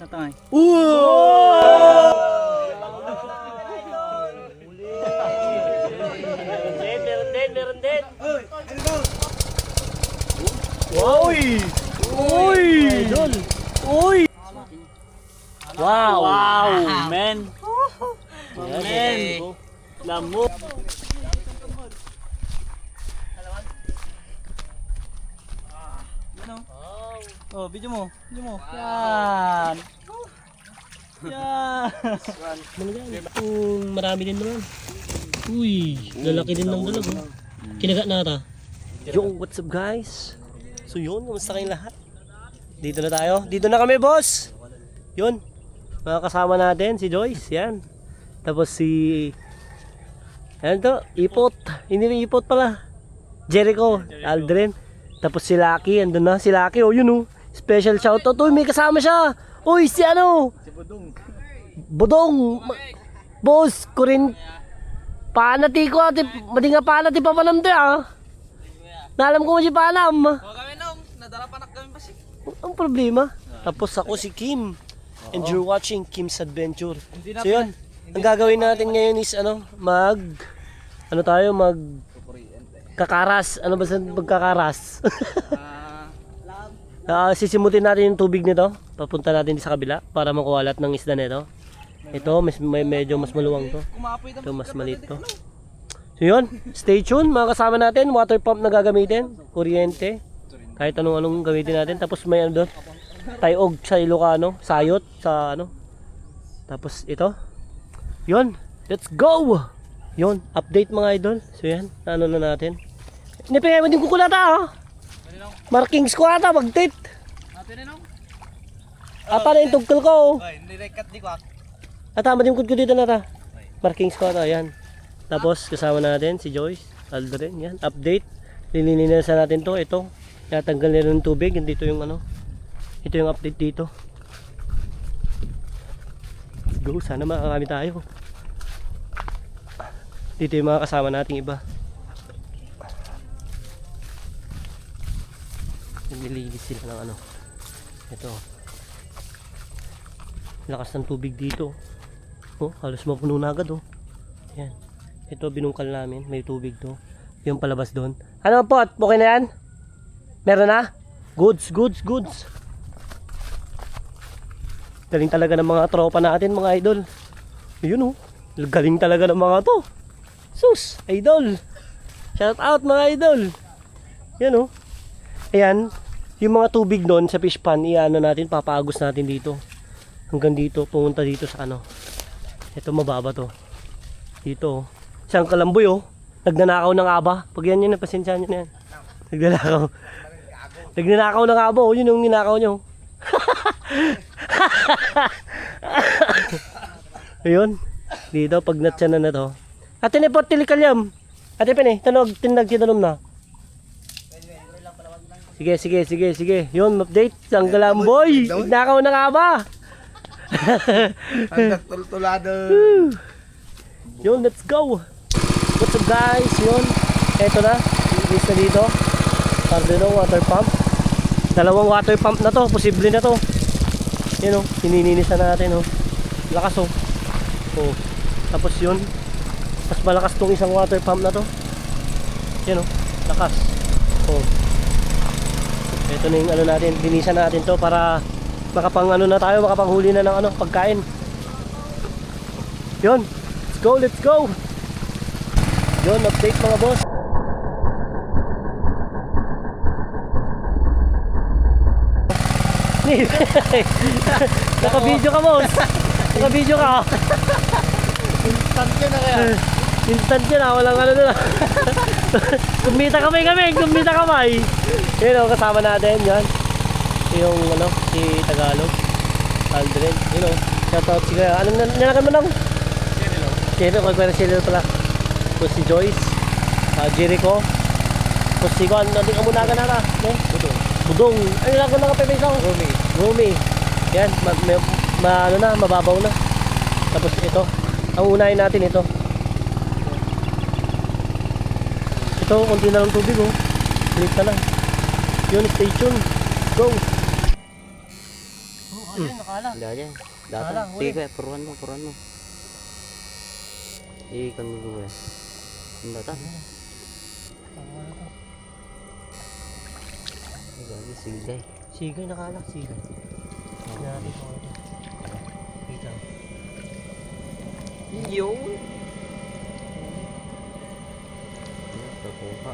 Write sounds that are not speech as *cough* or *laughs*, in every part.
Tatay. Meron din, meron din. Uy! Uy! Idol. Uy! Wow. Wow, man. Men. Lamo. Oh, video mo. Video mo. Yan. Yan. Yan? Kung marami din naman. Uy, lalaki din ng dalag. Oh. Kinagat na ata. Yo, what's up guys? So yun, kamusta kayong lahat? Dito na tayo. Dito na kami, boss. Yun. Mga kasama natin, si Joyce, yan. Tapos si... Ano to? Ipot. Hindi na ipot pala. Jericho, Aldrin. Tapos si Lucky, andun na. Si Lucky, oh yun oh. Special shoutout. Uy, may kasama siya. Uy, si ano? Si Budong. Budong! Ma- Boss, kurin... Panati ko ati, madi nga panati pa panam to ah. Nalam ko mo si panam. Oh, kami nung. Nadala pa na kami pa si. Ang problema. Tapos ako si Kim. And you're watching Kim's Adventure. So yun, ang gagawin natin ngayon is ano, mag... Ano tayo, mag... Kakaras. Ano ba sa pagkakaras? Ah, sisimutin natin yung tubig nito. Papunta natin sa kabila para makuha lahat ng isda nito. Ito, mas, may, medyo mas maluwang to. Ito mas maliit to. So yun, stay tuned mga kasama natin. Water pump na gagamitin. Kuryente. Kahit anong anong gamitin natin. Tapos may ano doon. Tayog sa Ilocano. Sayot sa ano. Tapos ito. Yun. Let's go! Yun. Update mga idol. So yan. Ano na natin. Pa mo din kukulata ha. Markings ko ata. Magtit. Natin na nung. Ata na yung tugkol ko. oh. Ay, nirekat di ko. Ata, madimkod ko dito na ta. Markings ko ata, yan. Tapos, kasama natin si Joyce, Aldrin, yan. Update. Linilinasan natin to, ito. Natanggal nila ng tubig, dito yung ano. Ito yung update dito. Let's go, sana makakamit tayo. Dito yung mga kasama nating iba. Nililigis sila ng ano. Ito. Lakas ng tubig dito. Oh, halos mapuno na agad oh. Yan. Ito binungkal namin, may tubig to. Yung palabas doon. Ano po? Okay na yan? Meron na? Goods, goods, goods. Galing talaga ng mga tropa natin, mga idol. Ayun oh. Galing talaga ng mga to. Sus, idol. Shout out mga idol. Yan oh. Ayan, yung mga tubig doon sa fish pan, iano natin, papaagos natin dito. Hanggang dito, pumunta dito sa ano. Ito mababa to. Dito. oh. Isang kalamboy oh. Nagnanakaw ng aba. Pag yan yun, napasensya nyo na yan. Nagnanakaw. Nagnanakaw ng aba oh. Yun yung ninakaw nyo. *laughs* Ayun. Dito, pag natsa na na to. Ate ni po, tilikalyam. Ate pa ni, tanog, tinag, tinanong na. Sige, sige, sige, sige. Yun, update. Ang galamboy. Nagnakaw ng aba. Hanggang tultulado. *laughs* Yun, let's go. What's up guys? Yun. Eto na. Ilis na dito. Cardino water pump. Dalawang water pump na to. Posible na to. Yun o. Pinininis na natin o. Lakas o. Oh. Tapos yun. Mas malakas tong isang water pump na to. Yun o. Lakas. Oh. Ito na yung ano natin. Linisan natin to para makapang ano na tayo. Makapanghuli na ng ano pagkain. Yun. Let's go, let's go. Yun, update mga boss. *laughs* Naka-video ka, boss. Naka-video ka. Instant yun na kaya. Instant yun ah, walang ano na. *laughs* kumita kamay kami, kumita kamay. Yun o, kasama natin, yan. Yung ano, si Tagalog. Aldrin, yun o. Shoutout si Kaya. Anong nan- nanakan mo nang? Sino, kay Kuya Sino pala. Tapos si Joyce. Uh, Jericho. Tapos si Juan, natin ka muna ka na na. No? Budong. Budong. Ano lang ko lang ka isang? Rumi. Rumi. Yan, ma, ma, ma, ano na, mababaw na. Tapos ito. Ang unahin natin ito. Ito, konti na lang tubig oh. Click na lang. Yun, stay tuned. Go! Ayun, nakala. Hindi yan. Wala, Data. Sige puruan mo, puruan mo. Iikan mo kuya. Ang data. Ay, gagi, sigay. Sigay, nakala. Sigay. Natin ko ito. Kita. Yo! Tapuka.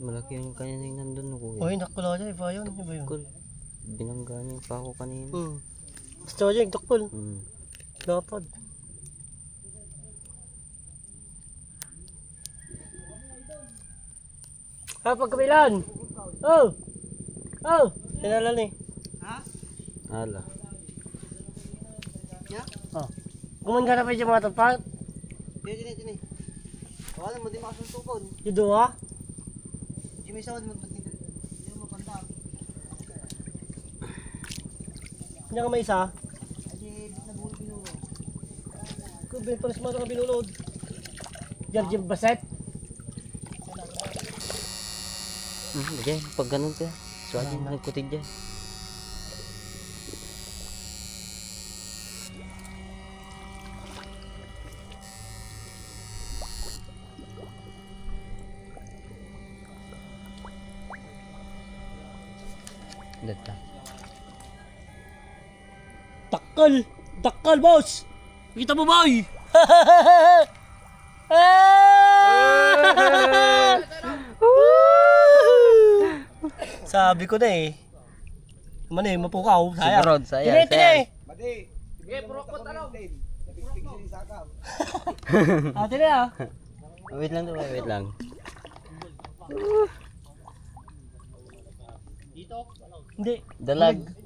Malaki yung kanya yung nandun kuya. Uy, nakula dyan. Iba yun. Iba yun. Binangga niya yung pako kanina. Hmm. Gusto ko dyan, takpol. Hmm. Dapat. Ah, pagkabilan! Oh! Oh! Tinala ni. Ala. Oh. Gumanggana na pa dyan mga tapat. Dini, dini, dini. Wala mo di makasuntukon. Yung. Di may sawad mo pati. Di mo panta. Hindi ka may isa. Kubin pa sa mga binulod. Jarjim Baset. Hmm, bagay. Pag ganun ka. Suwagi mo nagkutig dyan. Data. Takal! Takal, boss! Kita mo ba, oy? Sabi ko na eh. Ano eh, mapukaw. Sayang. Rod, sayang, Tine, tine! Madi. Sige, purokot ano. Napikpik si Sakam. Ah, tine ah. Wait lang wait lang. Hindi. Dalag.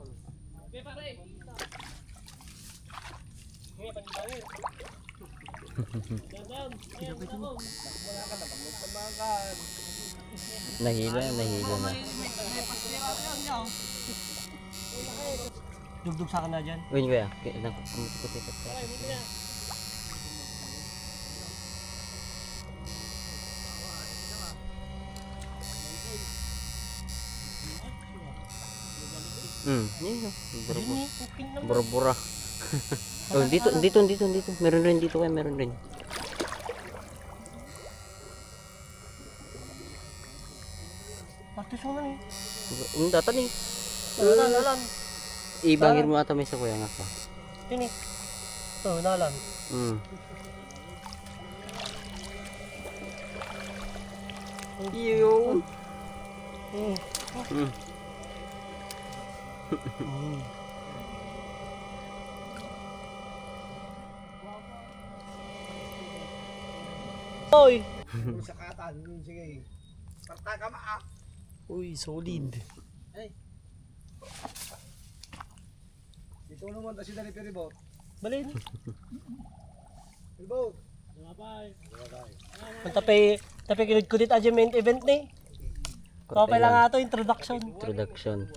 Nahilo na, nahilo na. Dugdug sa akin na dyan. Uy, kuya. Umutikot-ikot ka. Hmm, yun yun. *laughs* Oh, dito, dito, dito, dito. Meron rin dito kaya meron rin. Bakit mo na eh. Um, data ni. Nalan, nalan. Ibangir mo ata may sa kuya nga pa. Tine. Oh, nalan. Hmm. Yun. Hmm. Hmm. *laughs* Oy! Sa katan. Yun, sige. Parta ka maa. Uy, solid. Dito naman ta si Dali Peribot. Balin. Peribot. Ang tape, tape kinud kudit adyo main event ni. Kapay lang nga to, introduction. Introduction.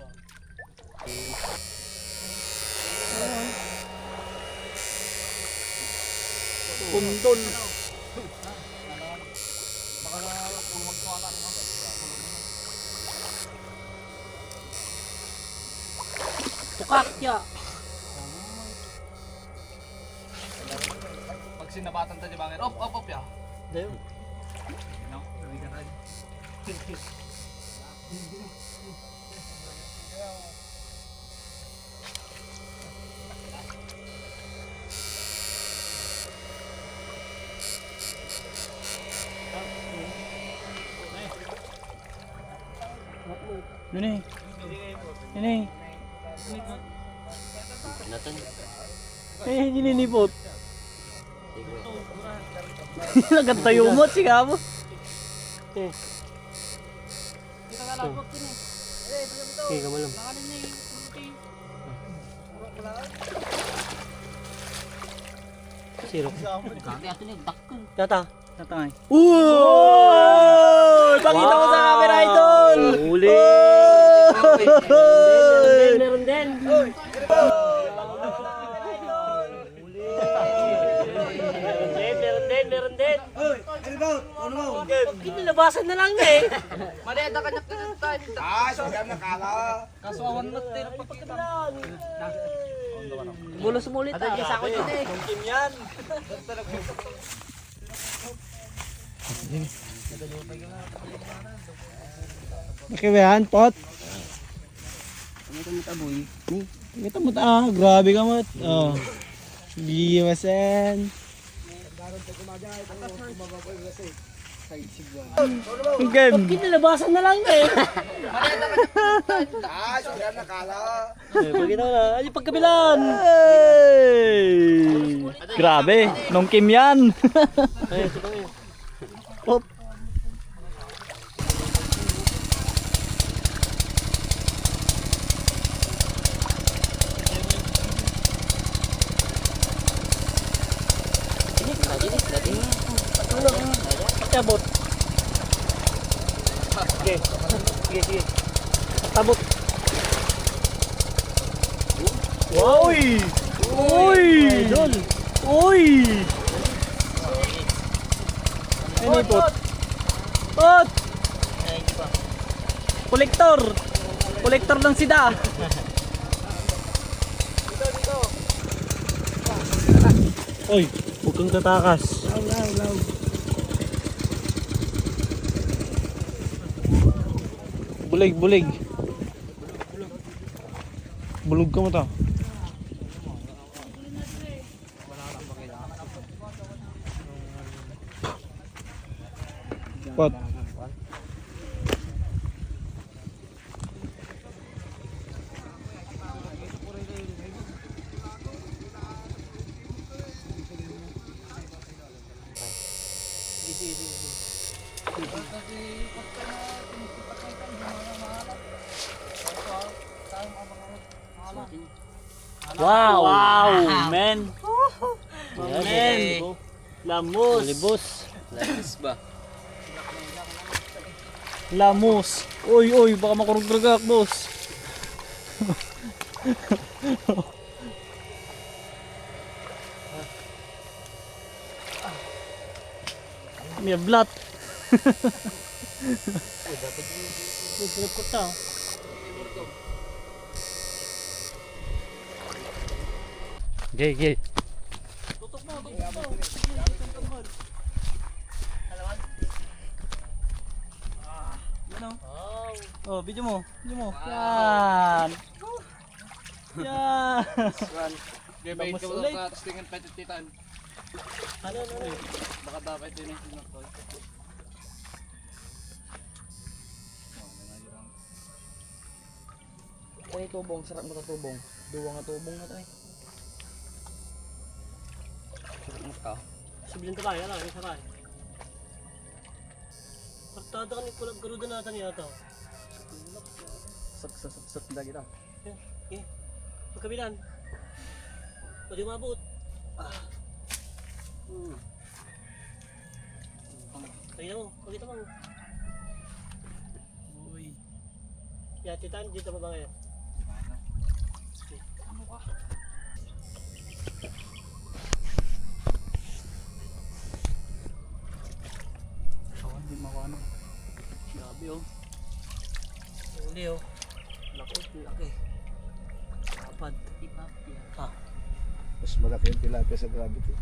Pundol. Tukakya. Pag sinabatan ta di bangin. Op, op, op ya. Dayo. No, sabi ka tayo. Yun eh. Yun eh. Eh, nininipot. *laughs* Nagatayo mo, siga mo. Eh. Okay, kamalam. Ni dakkel. Tata. Tatangay. Uy! Pakita mo sa camera, idol! Huli! Meron din. Meron din, meron din, meron din. Pinilabasan na lang eh. *laughs* Maleta ka na tayo. Ah, sabi na kala. Kasuawan mo tayo pagkakabilan. Bulos mo ulit ah. Isa ko dito eh. Kim yan. Nakibayan, pot. Kita mo ta, ah, grabe ka mo. Oh. Bimasen. Ang game. Na lang eh. Ah, sabi na kala. Eh, Pakita mo na. Ay, pagkabilan. Grabe, nung Kim yan. Ay, ito pa yun. Pop. Tabot. Sige. Sige, sige. Tabot. Uy! Uy! Idol. Uy! Ano pot? Pot! Kolektor! Kolektor ng sida! Oy, huwag kang tatakas. Bulig, bulig. Bulog ka mo ta. Pot. Wow! Wow, man. Yan, Man. Lamos. Libos. Lamos. Uy, uy, baka makurug-rugak, boss. *laughs* May blat. Nagulap ko ta. Okay, okay. Ano? Oh, video mo. Video mo. Yan. Yan. Gabay ka ulit. mo tapos tingin petititan. Ano, ano, ano? Baka dapat din yung sinakto. Ay, tubong. Sarap mo tubong. Duwa nga tubong na tayo. Sarap mo ka. Sibilin ka ba? Yan lang, isa tayo. Partada ka ni kulag garuda natin yata. Sak sak sak sak na kita. Eh, pagkabilan. Pwede umabot. Ah. Hmm. Kaya mo, pakita mo. Uy. Yan, titan, dito pa ba ngayon? Oh, hindi mo ano. Grabe oh. Uli oh. Laki, laki. Kapad. Ah, Mas malaki yung tilapia sa gravity.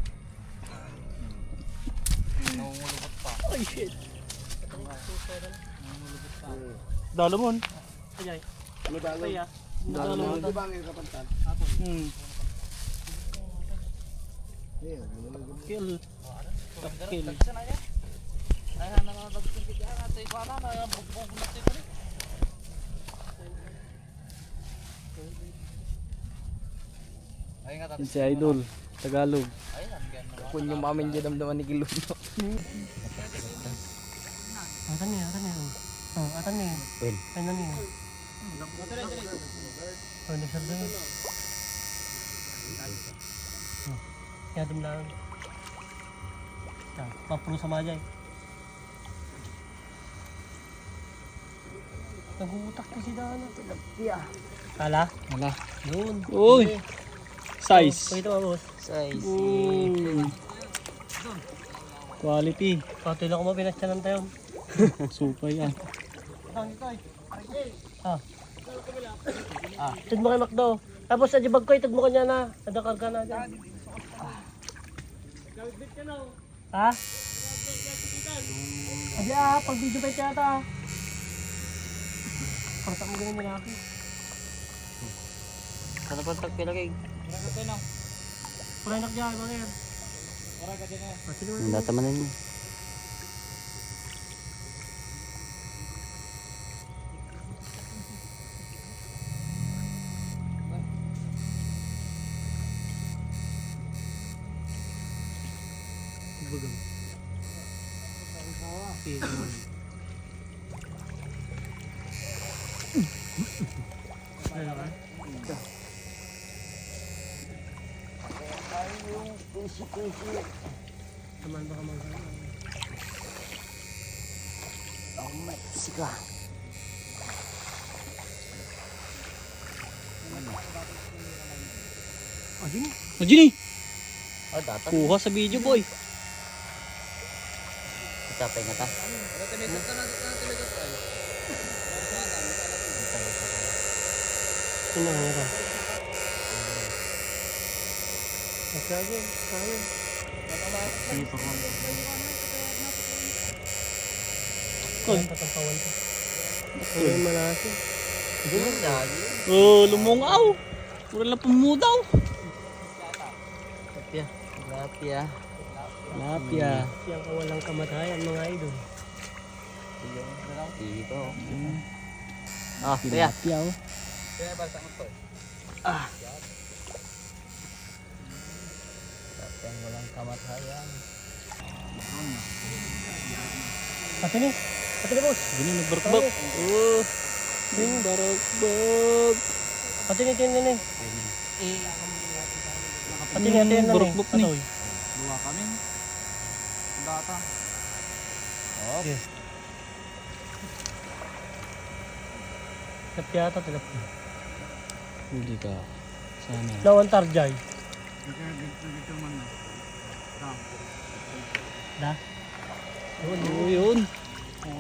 Ay, shit. Dalomon. Ajay. Ano ba? Kaya. Dalomon. Ano ba ang kapantan? Hmm. Ayan, Kill. Kill. Yan si Idol. Tagalog. Kung yung mamin dyan damdaman ni Gilon. *laughs* Atan niya, atan niya. Oh, atan niya. Well. Ay, nani niya. Oh, nagsarda na. Oh, Kaya dum lang. Ah, papuro sa majay. Nagutak na si Dana. Tilapia. Kala? Wala. Yun. Uy. Size. Pakita mo, boss. Size. Mm. Quality. Pati lang ko mapinasya ng tayo. *laughs* Super yan. Ah. Ah. Itag mo kay Macdo. Tapos sa jibag ko, itag mo kanya na. Nadakar ka na dyan. Ha? Adi ah, pag video pa yata ah. Pakita mo ganun nila ako. Ano pa tag pilagay? Pura nak dyan, mga yan. Ang datamanan mo. Taman Ayun. Majini. Oh, data. Kuha sa video boy. Tapay nga ta. Sino nga ba? Magkagin, kaya. Uy. Patampawan ko. Ayun, malaki. Ganun lagi. Oh, lumungaw. Pura lang pumudaw. Lapya. Lapya. Lapya. Yang kawalang kamatayan mga idol. Dito. Ah, kaya. Lapya oh. Lapya walang kamatayan. Pati ni. Pati ni boss. Gini nagbarkbak. Oh. Ding barkbak. Pati ni tin ni. Pati ni ate Mm, na ni. barkbak ni. Buha kami. Data. Yes. Tilapia ata tilapia. Hindi ka. Sana. Lawan tarjay. Da. Oh, yun.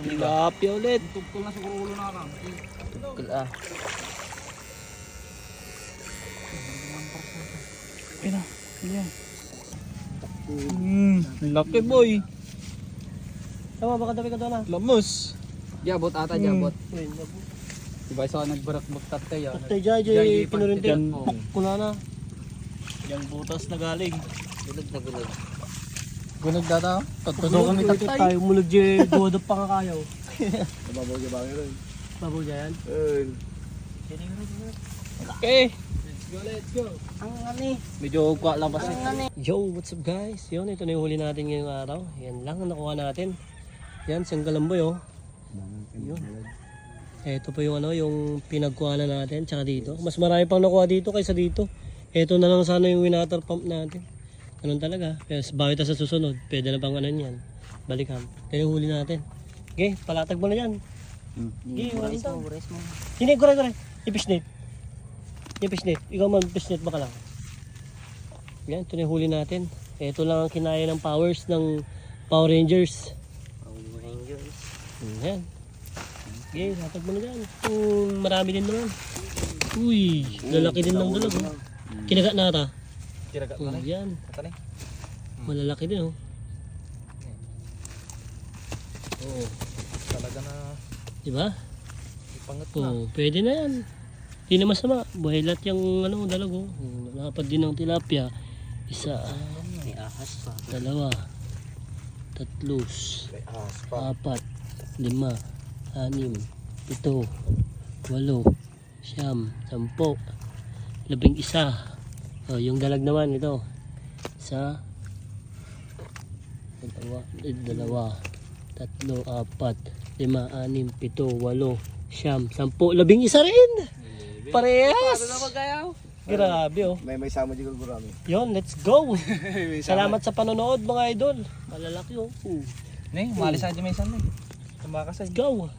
Tilapia ulit. Tugtol na sa kurulo na ka. Tukul ah. Ayun na. Ano yan? Mm, laki boy. Tama baka dapat ka doon. Lamos. Jabot ata, Hmm. jabot. Diba isa nagbarak tatay yan. Tatay jay Jay, jay yan. Kuna na. Yung butas na galing. Gulog na gulog. Gunag data. Tudo kami tatay. Tayo mulog jay duwadap pa nga kayo. Mababaw ka ba rin? Babaw dyan. Okay. Let's go, let's go. Ang ani. Medyo kwa lang kasi. Yo, what's up guys? Yun, ito na yung huli natin ngayong araw. Yan lang ang nakuha natin. Yan, sanggalamboy oh. Yun. Ito po yung ano, yung pinagkuhanan natin, tsaka dito. Mas marami pang nakuha dito kaysa dito. Ito na lang sana yung winater pump natin. Ganun talaga. Pero bawit sa susunod, pwede na pang ano yan. Balikan. Ito yung huli natin. Okay, palatag mo na yan. Burais ito. mo, burais mo. Hindi, kore, kore. I-fishnet. I-fishnet. Ikaw man, fishnet baka lang. Yan, ito na yung huli natin. Ito lang ang kinaya ng powers ng Power Rangers. Power Rangers. Hmm, Yan. Okay, hatag mo na dyan. Um, marami din naman. Uy, lalaki din ng dalag. Oh. Kinagat na ata. Kiraga Hmm, yan. Ito na. Malalaki din oh. Oo. Talaga na Diba? ipangat na. Oo, pwede na yan. Hindi na masama. Buhay lahat yung ano, dalag oh. Nakapad din ng tilapia. Isa, May ahas pa. dalawa, tatlos, apat, lima, anim, pito, walo, siyam, sampo, labing isa. Oh, yung dalag naman ito. Isa, dalawa, eh, dalawa, tatlo, apat, lima, anim, pito, walo, siyam, sampo, labing isa rin! Parehas! Grabe oh. May may sama dito gurami. Yon, let's go! *laughs* Salamat sa panonood mga idol. Malalaki oh. Ne, malis sa may san eh. Tumakas Let's go!